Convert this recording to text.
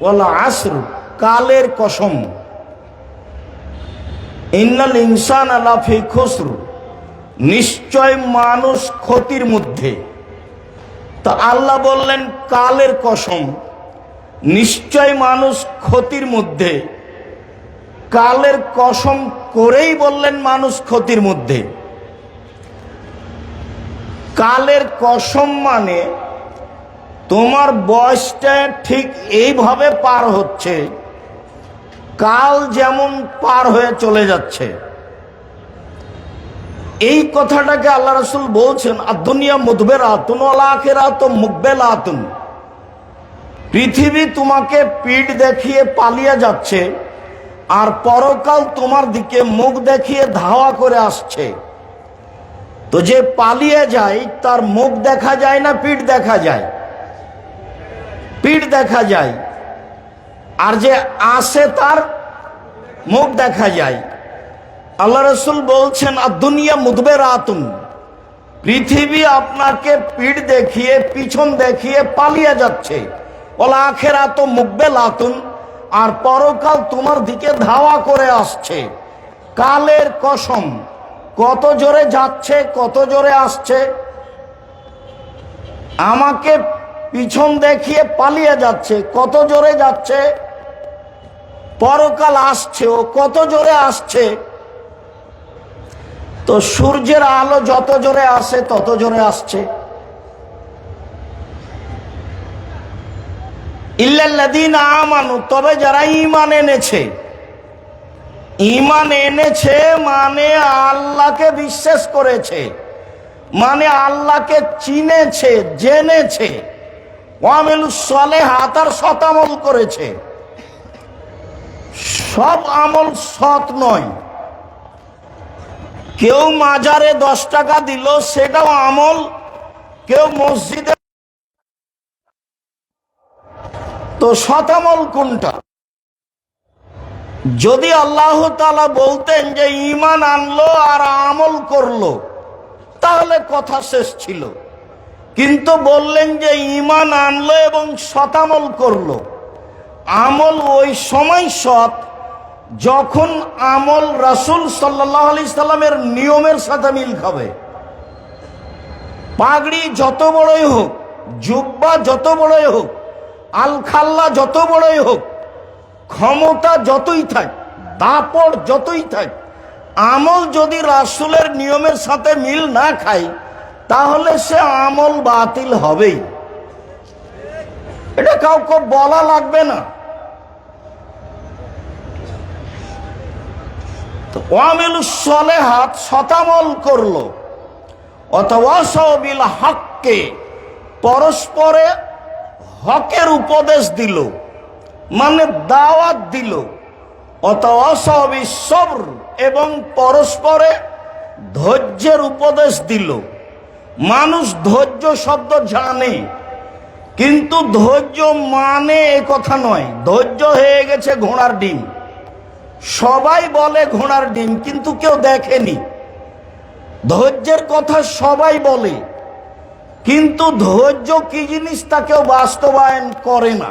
OLA আসর, কালের কসম। ইন্নাল ইনসান আলাফি খসরু, নিশ্চয় মানুষ ক্ষতির মধ্যে। তা আল্লাহ বললেন, কালের কসম, নিশ্চয় মানুষ ক্ষতির মধ্যে। কালের কসম করেই বললেন, মানুষ ক্ষতির মধ্যে। কালের কসম মানে তোমার বয়সটা ঠিক এইভাবে পার হচ্ছে। কাল যেমন পার হয়ে চলে যাচ্ছে। এই কথাটাকে আল্লাহ রসুল বলছেন আর দুনিয়া মুদবের আতুন আখের আত আতুন পৃথিবী তোমাকে পিঠ দেখিয়ে পালিয়ে যাচ্ছে, আর পরকাল তোমার দিকে মুখ দেখিয়ে ধাওয়া করে আসছে। তো যে পালিয়ে যায়, তার মুখ দেখা যায় না, পিঠ দেখা যায়। পিঠ দেখা যায়। আর যে আসে তার মুখ দেখা যায়। আল্লাহ রসুল বলছেন, আর দুনিয়া মুদবের রাতুন। পৃথিবী আপনাকে পিঠ দেখিয়ে, পিছন দেখিয়ে পালিয়ে যাচ্ছে। ওলা আখের আত মুকবেল আতুন আর পরকাল তোমার দিকে ধাওয়া করে আসছে। কালের কসম, কত জোরে যাচ্ছে, কত জোরে আসছে। আমাকে পিছন দেখিয়ে পালিয়ে যাচ্ছে, কত জোরে যাচ্ছে? পরকাল আসছে ও কত জোরে আসছে? তো সূর্যের আলো যত জোরে আসে, তত জোরে আসছে। ইল্লাল্লাদিন আমানু, তবে যারা ঈমান এনেছে ইমান এনেছে মানে আল্লাহকে বিশ্বাস করেছে মানে আল্লাহকে চিনেছে, জেনেছে। ওয়ামেলু সলে হাতার শতামল করেছে। সব আমল সৎ নয়। কেউ মাজারে দশ টাকা দিল, সেটাও আমল। কেউ মসজিদে তো শতামল কোনটা? যদি আল্লাহ তালা বলতেন যে ইমান আনলো আর আমল করল তাহলে কথা শেষ ছিল। কিন্তু বললেন যে ইমান আনলো এবং শতামল করল। আমল ওই সময় সৎ যখন আমল রাসুল সাল্লাহ আলি সাল্লামের নিয়মের সাথে মিল খাবে। পাগড়ি যত বড়ই হোক, জুব্বা যত বড়ই হোক, আলখাল্লা যত বড়ই হোক, ক্ষমতা যতই থাক দাপড় যতই থাক, আমল যদি রাসুলের নিয়মের সাথে মিল না খায় তাহলে সে আমল বাতিল হবেই। এটা কাউকে বলা লাগবে না। ওয়ামিলুসলে হাত শতামল করল। অথবা সবিল হককে পরস্পরে হকের উপদেশ দিল মানে দাওয়াত দিল। অথবা সবর এবং পরস্পরে ধৈর্যের উপদেশ দিল। মানুষ ধৈর্য শব্দ জানে, কিন্তু ধৈর্য মানে এ কথা নয়। ধৈর্য হয়ে গেছে ঘোড়ার ডিম। সবাই বলে ঘোড়ার ডিম, কিন্তু কেউ দেখেনি। ধৈর্যের কথা সবাই বলে, কিন্তু ধৈর্য কি জিনিস তা কেউ বাস্তবায়ন করে না।